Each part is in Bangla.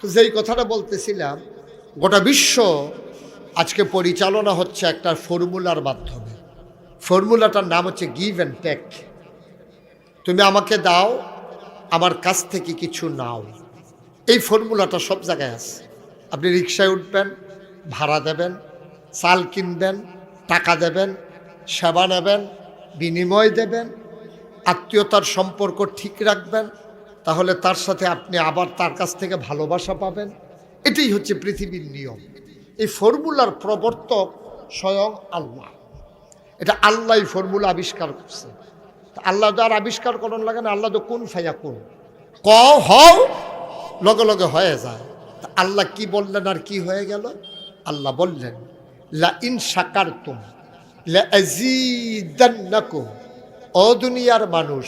তো যেই কথাটা বলতেছিলাম, গোটা বিশ্ব আজকে পরিচালনা হচ্ছে একটা ফর্মুলার মাধ্যমে। ফর্মুলাটার নাম হচ্ছে গিভ অ্যান্ড টেক তুমি আমাকে দাও, আমার কাছ থেকে কিছু নাও। এই ফর্মুলাটা সব জায়গায় আছে। আপনি রিক্সায় উঠবেন, ভাড়া দেবেন, চাল কিনবেন, টাকা দেবেন, সেবা নেবেন, বিনিময় দেবেন, আত্মীয়তার সম্পর্ক ঠিক রাখবেন তাহলে তার সাথে আপনি আবার তার কাছ থেকে ভালোবাসা পাবেন। এটাই হচ্ছে পৃথিবীর নিয়ম। এই ফর্মুলার প্রবর্তক স্বয়ং আল্লাহ। এটা আল্লাহ ফর্মুলা আবিষ্কার করছে। আল্লাহ তো আর আবিষ্কার করার লাগে না, আল্লাহ তো কোন ফাইয়া কোন? ক হও লগে লগে হয়ে যায়। তা আল্লাহ কি বললেন আর কি হয়ে গেল? আল্লাহ বললেন লা ইন সাকার তুম লাজিদান্নাকুম, ও দুনিয়ার মানুষ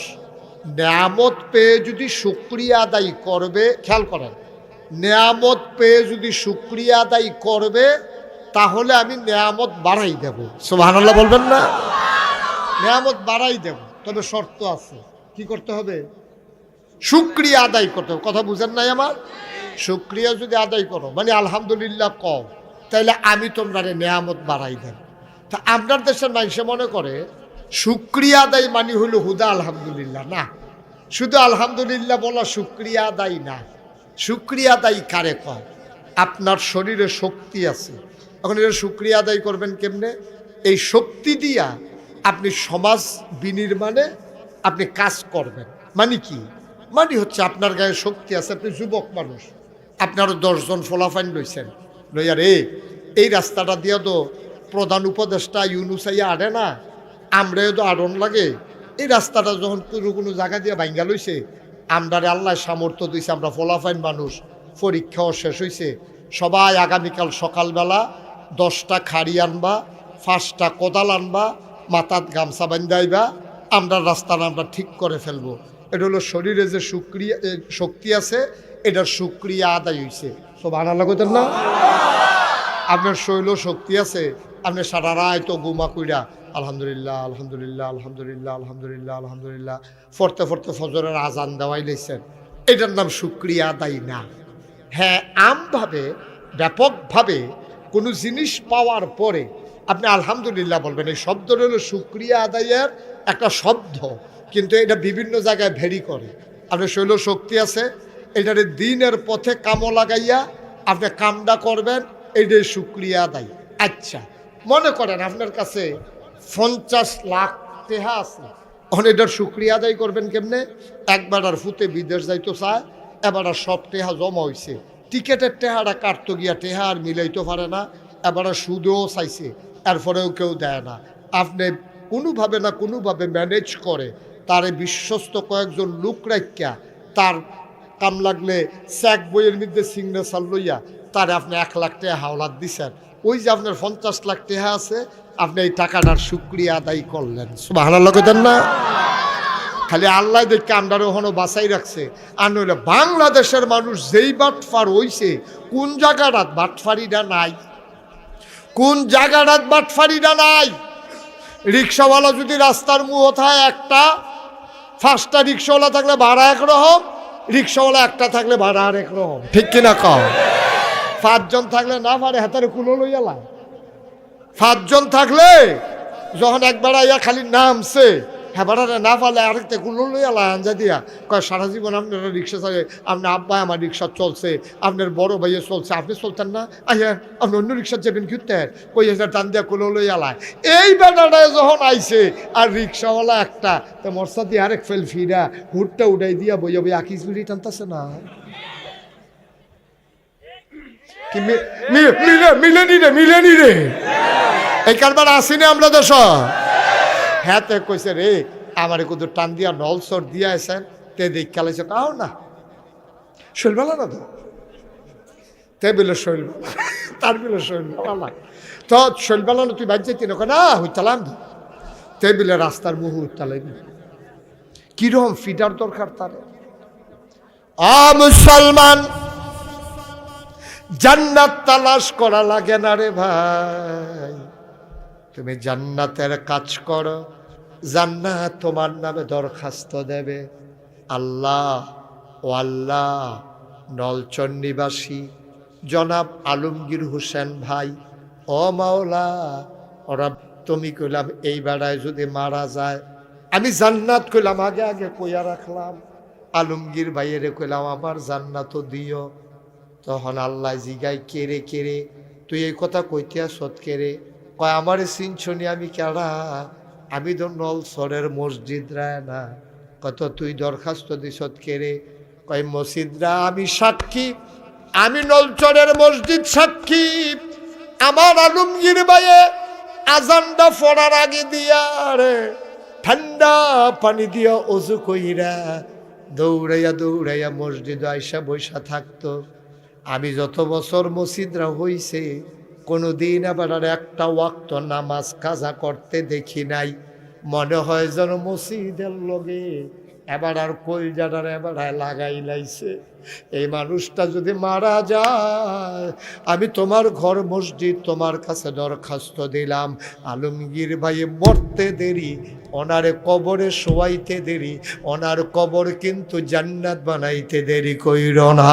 নেয়ামত পেয়ে যদি শুক্রিয়া আদায় করবে খেয়াল করেন নেয়ামত পেয়ে যদি শুক্রিয়া আদায় করবে তাহলে আমি নেয়ামত বাড়াই দেব। সুবহানাল্লাহ বলবেন না? নেয়ামত বাড়াই দেব তবে শর্ত আছে। কি করতে হবে? শুক্রিয়া আদায় করতে হবে। কথা বুঝেন নাই আমার? শুক্রিয়া যদি আদায় করো মানে আলহামদুলিল্লাহ কম তাইলে আমি তোমরা নেয়ামত বাড়াই দেব। তা আপনার দেশের মানুষে মনে করে শুক্রিয়া আদায় মানে হলো হুদা, আলহামদুলিল্লাহ, না। শুধু আলহামদুলিল্লাহ বলা শুক্রিয়া আদায় না। শুক্রিয়া আদায় কারে কয়? আপনার শরীরে শক্তি আছে। এখন এটা শুক্রিয়া আদায় করবেন কেমনে? এই শক্তি দিয়া আপনি সমাজ বিনির্মাণে আপনি কাজ করবেন। মানে কি? মানে হচ্ছে আপনার গায়ে শক্তি আছে, আপনি যুবক মানুষ। আপনারও দশজন ফলাফাইন লইছেন। লইয়ার এই রাস্তাটা দিয়া তো প্রধান উপদেষ্টা ইউনুসাইয়া আড়ে না। আমরাও তো আড়ন লাগে। এই রাস্তাটা যখন কোনো কোনো জায়গা দিয়ে ভাঙ্গা লইছে, আমরারে আল্লাহ সামর্থ্য দিছে, আমরা ফলাফাইন মানুষ, পরীক্ষাও শেষ হয়েছে সবাই আগামীকাল সকালবেলা দশটা খাড়ি আনবা, পাঁচটা কোদাল আনবা, মাথাত গামছা বান্ধাইবা আমরা রাস্তাটা আমরা ঠিক করে ফেলব। এটা হলো শরীরে যে সুক্রিয়া শক্তি আছে, এটার সুক্রিয়া আদায় হয়েছে সব আনা লাগতেন না? আপনার শৈল শক্তি আছে, আপনি সারা রায় তো গুমা কইরা আলহামদুলিল্লাহ আলহামদুলিল্লাহ আলহামদুলিল্লাহ আলহামদুলিল্লাহ আলহামদুলিল্লাহ। ফরতে ফরতে ফজরের আজান দেওয়াই লেছেন এটার নাম সুক্রিয়া আদায় না। হ্যাঁ আমভাবে, ব্যাপকভাবে কোনো জিনিস পাওয়ার পরে আপনি আলহামদুলিল্লাহ বলবেন। এই শব্দটা হলো সুক্রিয়া আদায়ের একটা শব্দ। কিন্তু এটা বিভিন্ন জায়গায় ভেরি করে। আপনার শৈল শক্তি আছে, এটারে দিনের পথে কামো লাগাইয়া আপনি কামটা করবেন এইটাই সুক্রিয়া আদায়। আচ্ছা মনে করেন আপনার কাছে পঞ্চাশ লাখ টেহা আছে। এখন এটার সুক্রিয়া আদায় করবেন কেমনে? একবার আর ফুতে বিদেশ যাইতো চায় এবার আর সব টেহা জমা হইছে। টিকেটের টেহাটা কাটতো গিয়া টেহা আর মিলাইতে পারে না, এবার সুদেও চাইছে, এরপরেও কেউ দেয় না। আপনি কোনোভাবে না কোনোভাবে ম্যানেজ করে, তারে বিশ্বস্ত কয়েকজন লোক রাখিয়া তার কাম লাগলে স্যাক বইয়ের মধ্যে সিগনেচার লইয়া, তারে আপনি এক লাখ টাকা হাওলাত দিছেন। ওই যে আপনার পঞ্চাশ লাখ টাকা আছে আপনি এই টাকাটার সুক্রিয়া আদায় করলেন। ভালো লাগতেন না? খালি আল্লাহ দেখে আমরা ওখানে রাখছে। আর নইলে বাংলাদেশের মানুষ যেই বাটফার হইছে, কোন জায়গাটাত বাটফারিটা নাই? কোন জায়গাটাত বাটফারিটা নাই? রিক্সাওয়ালা যদি রাস্তার মুহ থাকে একটা ফার্স্টটা রিক্সাওয়ালা থাকলে ভাড়া একরকম, রিক্সাওয়ালা একটা থাকলে ভাড়া আর একরকম ঠিক কিনা কও? পাঁচজন থাকলে না পারে হাতারে কুলো লইয়ালা পাঁচজন থাকলে যখন একবার আইয়া খালি নামছে বাড়ারে না পারলে আরেকটা কুলো লইয়ালা আঞ্জা দিয়া। কয়, সারা জীবন আপনার রিক্সা চালে আপনার আব্বা আমার রিক্সা চলছে, আপনার বড় ভাইয়ে চলছে, আপনি চলতেন না? আইয়া, আপনি অন্য রিক্সা যাবেন কিনতেন কই হাজার টান দিয়া কুলো লইয়ালায় এই বেটাটায় যখন আইছে, আর রিক্সাওয়ালা একটা, তো মরসা দিয়ে আরেক ফেল ফিরা, হুটটা উঠাই দিয়া বইয়া বইয়া আকিস বিড়ি টানতেছে না? কি মিলে, মিলেনি রে মিলেনি রে। এই কারবার আসিনি আমরা দেশ হ্যাঁ তে কইছে রে, আমার কুদু টান দিয়া নল সর দিয়া এসেন তে দেখ খেলাইছে কাও না। শৈলবেলা না তো? তে বিলে শৈলবেলা, তার বিলে শৈলবেলা। তো শৈলবেলা না তুই বাইর যেতি না? না, হইতালাম তে। বিলে রাস্তার মুহু হইতালাইবি কীরকম ফিডার দরকার তার? আ মুসলমান জান্নাত তালাশ করা লাগে না রে ভাই। তুমি জান্নাতের কাজ করো, জান্নাত তোমার নামে দরখাস্ত দেবে। আল্লাহ, ও আল্লাহ, নলচর নিবাসী, জনাব আলমগীর হোসেন ভাই, ও মাওলা ওরা তুমি কইলাম এই বেড়ায় যদি মারা যায়, আমি জান্নাত কইলাম, আগে আগে কইয়া রাখলাম। আলমগীর ভাইয়েরে কইলাম, আমার জান্নাতও দিও। তখন আল্লাহ জিগাই কেড়ে কেড়ে তুই এই কথা কইতিয়া সৎ কেড়ে কয়, আমারে চিনছনি আমি কেডা? আমি তো নলসরের মসজিদ রায় না। কত তুই দরখাস্ত দিছত কেড়ে কয় মসজিদরা আমি সাক্ষী। আমি নলচরের মসজিদ সাক্ষী। আমার আলমগীর বাইয়ে আজানটা পড়ার আগে দিয়া রে, ঠান্ডা পানি দিয়া অজু কইরা দৌড়াইয়া দৌড়াইয়া মসজিদ আইসা বৈশা থাকতো। আমি যত বছর মসজিদরা হইছে কোনো দিন আবার আর একটা ওয়াক্ত নামাজ কাজা করতে দেখি নাই। মনে হয় যেন মসজিদের লগে এবার আর কই জানার, এবার লাগাই লাইছে। এই মানুষটা যদি মারা যায়, আমি তোমার ঘর মসজিদ তোমার কাছে দরখাস্ত দিলাম। আলমগীর ভাই, মরতে দেরি, ওনার কবরে শোয়াইতে দেরি, ওনার কবর কিন্তু জান্নাত বানাইতে দেরি কইর না।